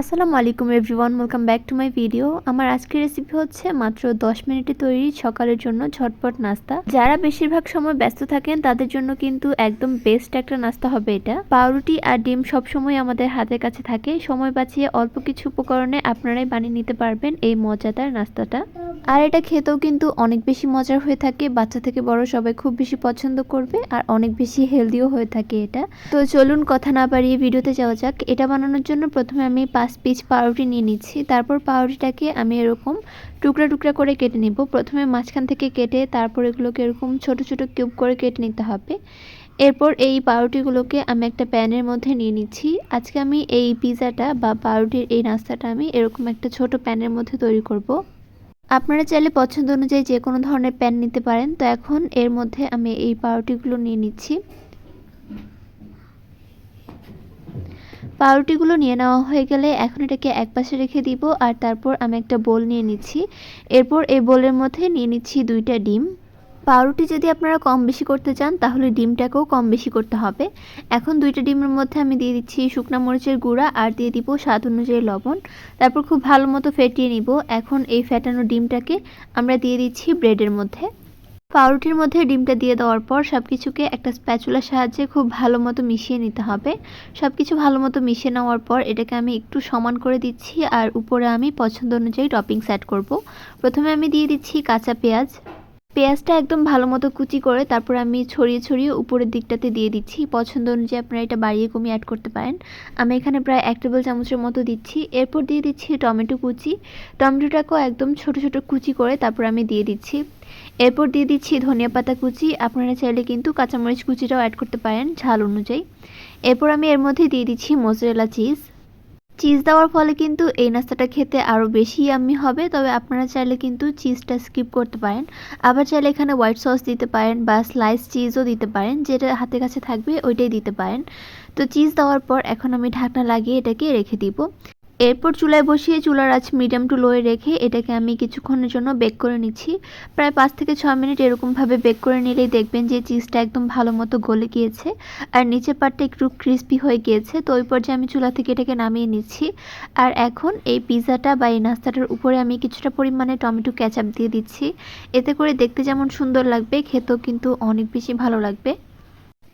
আসসালামু আলাইকুম everyone welcome back to my video আমার আজকের রেসিপি হচ্ছে মাত্র 10 মিনিটে তৈরি সকালের জন্য ঝটপট নাস্তা। যারা বেশিরভাগ সময় ব্যস্ত থাকেন, তাদের জন্য কিন্তু একদম বেস্ট একটা নাস্তা হবে এটা। পাউরুটি আর ডিম সবসময় আমাদের হাতের কাছে থাকে। সময় বাঁচিয়ে অল্প কিছু উপকরণে আপনারাই বানিয়ে নিতে পারবেন এই মজাদার নাস্তাটা। আর এটা খেতেও কিন্তু অনেক বেশি মজার হয়ে থাকে। বাচ্চা থেকে বড় সবাই খুব বেশি পছন্দ করবে আর অনেক বেশি হেলদিও হয়ে থাকে এটা। তো চলুন কথা না বাড়িয়ে ভিডিওতে যাওয়া যাক। এটা বানানোর জন্য প্রথমে আমি পাঁচ পিস পাউরুটি নিয়ে নিচ্ছি। তারপর পাউরুটিটাকে আমি এরকম টুকরা টুকরা করে কেটে নিব। প্রথমে মাঝখান থেকে কেটে তারপর এগুলোকে এরকম ছোট ছোট কিউব করে কেটে নিতে হবে। এরপর এই পাউরুটিগুলোকে আমি একটা প্যানের মধ্যে নিয়ে নিচ্ছি। আজকে আমি এই পিৎজাটা বা পাউরুটির এই নাস্তাটা আমি এরকম একটা ছোট প্যানের মধ্যে তৈরি করব। আপনারা চাইলে পছন্দ অনুযায়ী যে কোনো ধরনের প্যান নিতে পারেন। তো এখন এর মধ্যে আমি এই পাউরুটিগুলো নিয়ে নিচ্ছি। পাউরুটিগুলো নিয়ে নেওয়া হয়ে গেলে এখন এটাকে এক পাশে রেখে দিব, আর তারপর আমি একটা বোল নিয়ে নিচ্ছি। এরপর এই বোলের মধ্যে নিয়ে নিচ্ছি দুইটা ডিম। পাউরুটি যদি আপনারা কম বেশি করতে চান, তাহলে ডিমটাকেও কম বেশি করতে হবে। এখন দুইটা ডিমের মধ্যে আমি দিয়ে দিচ্ছি শুকনা মরিচের গুঁড়া আর দিয়ে দিব স্বাদ অনুযায়ী লবণ। তারপর খুব ভালো মতো ফেটিয়ে নিব। এখন এই ফেটানো ডিমটাকে আমরা দিয়ে দিচ্ছি ব্রেডের মধ্যে। পাউরুটির মধ্যে ডিমটা দিয়ে দেওয়ার পর সব কিছুকে একটা স্প্যাচুলার সাহায্যে খুব ভালো মতো মিশিয়ে নিতে হবে। সব কিছু ভালো মতো মিশিয়ে নেওয়ার পর এটাকে আমি একটু সমান করে দিচ্ছি আর উপরে আমি পছন্দ অনুযায়ী টপিংস অ্যাড করব। প্রথমে আমি দিয়ে দিচ্ছি কাঁচা পেঁয়াজ। পেঁয়াজটা একদম ভালো মতো কুচি করে তারপর আমি ছড়িয়ে ছড়িয়ে উপরের দিকটাতে দিয়ে দিচ্ছি। পছন্দ অনুযায়ী আপনারা এটা বাড়িয়ে কমিয়ে অ্যাড করতে পারেন। আমি এখানে প্রায় এক টেবিল চামচের মতো দিচ্ছি। এরপর দিয়ে দিচ্ছি টমেটো কুচি। টমেটোটাকেও একদম ছোট ছোট কুচি করে তারপর আমি দিয়ে দিচ্ছি। এরপর দিয়ে দিচ্ছি ধনিয়া পাতা কুচি। আপনারা চাইলে কিন্তু কাঁচামরিচ কুচিটাও অ্যাড করতে পারেন ঝাল অনুযায়ী। এরপর আমি এর মধ্যে দিয়ে দিচ্ছি মোজরেলা চিজ চিজ দেওয়ার ফলে কিন্তু এই নাস্তাটা খেতে আরও বেশি আমি হবে। তবে আপনারা চাইলে কিন্তু চিজটা স্কিপ করতে পারেন। আবার চাইলে এখানে হোয়াইট সস দিতে পারেন বা স্লাইস চিজও দিতে পারেন। যেটা হাতে কাছে থাকবে ওইটাই দিতে পারেন। তো চিজ দেওয়ার পর এখন আমি ঢাকনা লাগিয়ে এটাকে রেখে দিব। এরপর চুলায় বসিয়ে চুলার আঁচ মিডিয়াম টু লোয়ে রেখে এটাকে আমি কিছুক্ষণের জন্য বেক করে নিচ্ছি। প্রায় পাঁচ থেকে ছ মিনিট এরকমভাবে বেক করে নিলেই দেখবেন যে চিজটা একদম ভালো মতো গলে গিয়েছে আর নিচের পাটটা একটু ক্রিস্পি হয়ে গিয়েছে। তো ওই পর্যায়ে আমি চুলা থেকে এটাকে নামিয়ে নিচ্ছি। আর এখন এই পিৎজাটা বা এই নাস্তাটার উপরে আমি কিছুটা পরিমাণে টমেটো ক্যাচাপ দিয়ে দিচ্ছি। এতে করে দেখতে যেমন সুন্দর লাগবে, খেতেও কিন্তু অনেক বেশি ভালো লাগবে।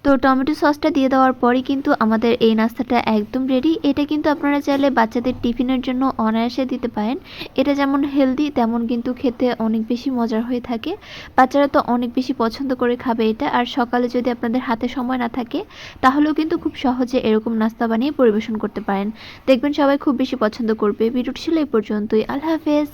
তো টমেটো সসটা দিয়ে দেওয়ার পরই কিন্তু আমাদের এই নাস্তাটা একদম রেডি এটা কিন্তু আপনারা চাইলে বাচ্চাদের টিফিনের জন্য অনায়াসে দিতে পারেন। এটা যেমন হেলদি তেমন কিন্তু খেতে অনেক বেশি মজার হয়ে থাকে। বাচ্চারা তো অনেক বেশি পছন্দ করে খাবে এটা। আর সকালে যদি আপনাদের হাতে সময় না থাকে, তাহলেও কিন্তু খুব সহজে এরকম নাস্তা বানিয়ে পরিবেশন করতে পারেন। দেখবেন সবাই খুব বেশি পছন্দ করবে। ভিডিওটি ছিল এই পর্যন্তই। আল্লাহ হাফেজ।